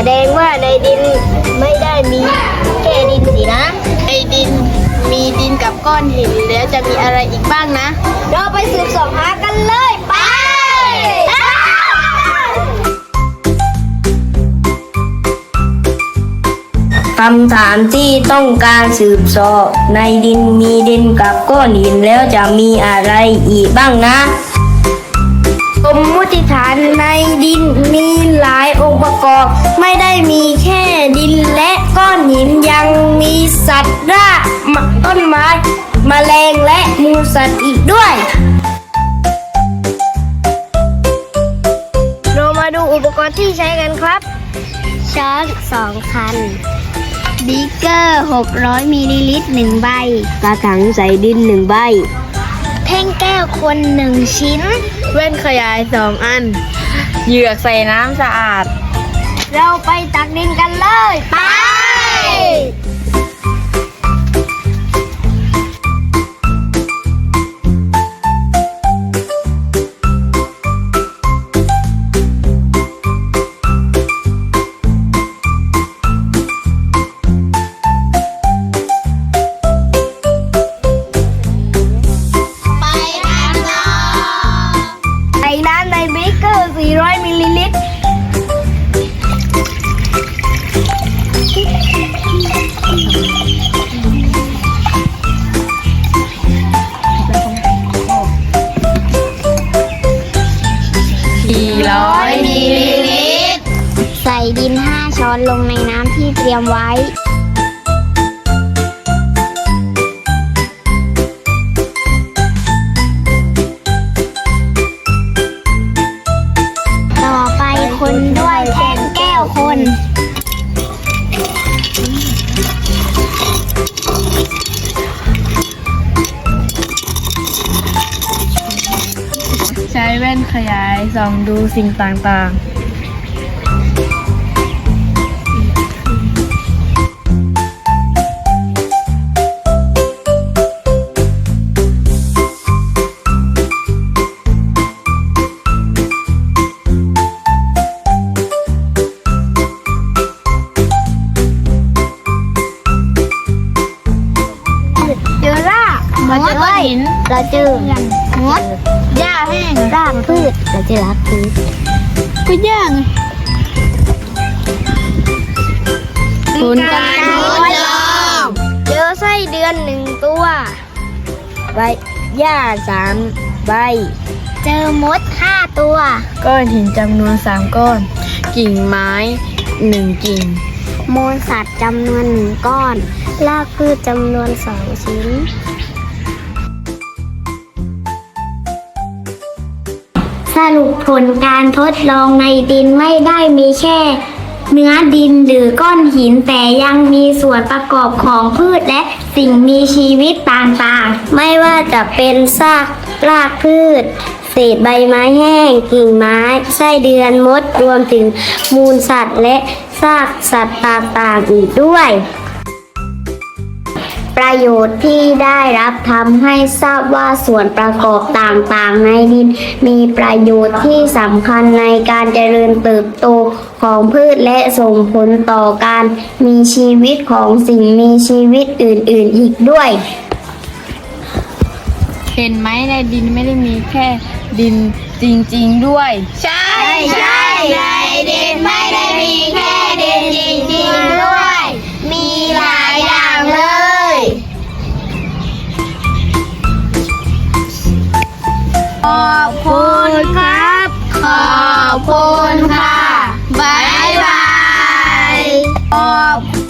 แสดงว่าในดินไม่ได้มีแค่ดินสินะไอดินมีดินกับก้อนหินแล้วจะมีอะไรอีกบ้างนะ เราไปสืบสอบหากันเลยไปคำถามที่ต้องการสืบสอบในดินมีดินกับก้อนหินแล้วจะมีอะไรอีกบ้างนะ สมมุติฐานในดินมีหลายองค์ประกอบ ไม่ได้มีแค่ดินและก้อนหินยังมีสัตว์รากมะต้นไม้มแมลงและมูลสัตว์อีกด้วย เรามาดูอุปกรณ์ที่ใช้กันครับ ช้อนสองคันบิ๊กเกอร์ 600 มิลลิลิตรหนึ่งใบ กระถังใส่ดินหนึ่งใบ แท่งแก้วคนหนึ่งชิ้น แว่นขยายสองอัน เหยือกใส่น้ำสะอาด เราไปตักดินกันเลย ไป ช้อนลงในน้ำที่เตรียมไว้ ต่อไปคนด้วยแท่งแก้วคนใช้แว่นขยายส่องดูสิ่งต่างๆ หินเราเจอมดหญ้าแห้งรากพืชเราเจอรากพืชก็ย่างผลการทดลองเจอไส้เดือนหนึ่งตัวใบหญ้าสามใบ เจอมดห้าตัว ก้อนหินจำนวนสามก้อน กิ่งไม้หนึ่งกิ่งมูลสัตว์จำนวนหนึ่งก้อน รากพืชจำนวนสองชิ้น สรุปผลการทดลองในดินไม่ได้มีแค่ เนื้อดินหรือก้อนหินแต่ยังมีส่วนประกอบของพืชและสิ่งมีชีวิตต่างๆ ไม่ว่าจะเป็นซากรากพืชเศษใบไม้แห้งกิ่งไม้ไส้เดือนมดรวมถึงมูลสัตว์และซากสัตว์ต่างๆอีกด้วย ประโยชน์ที่ได้รับทำให้ทราบว่าส่วนประกอบต่างๆ ในดิน มีประโยชน์ที่สำคัญในการเจริญเติบโตของพืชและส่งผลต่อการมีชีวิตของสิ่งมีชีวิตอื่นๆ อีกด้วย เห็นไหมในดินไม่ได้มีแค่ดินจริงๆด้วย ใช่ใช่ในดินไม่ได้มีแค่ดินจริงๆด้วย อบคุณครับ ขอบคุณค่ะ บ๊ายบายขอบ